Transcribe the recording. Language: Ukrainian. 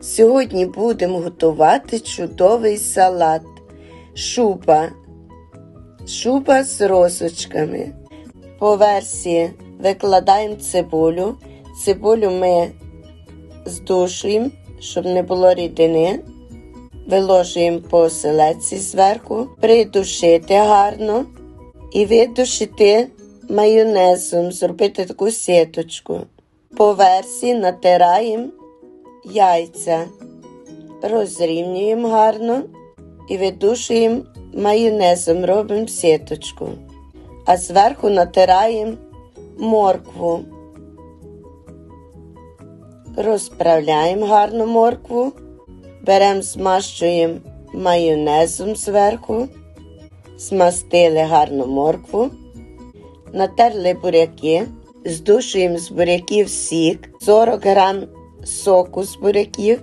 Сьогодні будемо готувати чудовий салат. Шуба. Шуба з росочками. По версії викладаємо цибулю. Цибулю ми здушуємо, щоб не було рідини. Виложуємо по селеці зверху, придушити гарно і видушити майонезом, зробити таку сіточку. По версії натираємо яйця, розрівнюємо гарно і видушуємо майонезом, робимо сіточку. А зверху натираємо моркву. Розправляємо гарно моркву, беремо, змащуємо майонезом зверху, змастили гарно моркву, натерли буряки, здушуємо з буряків сік, 40 грам соку з буряків,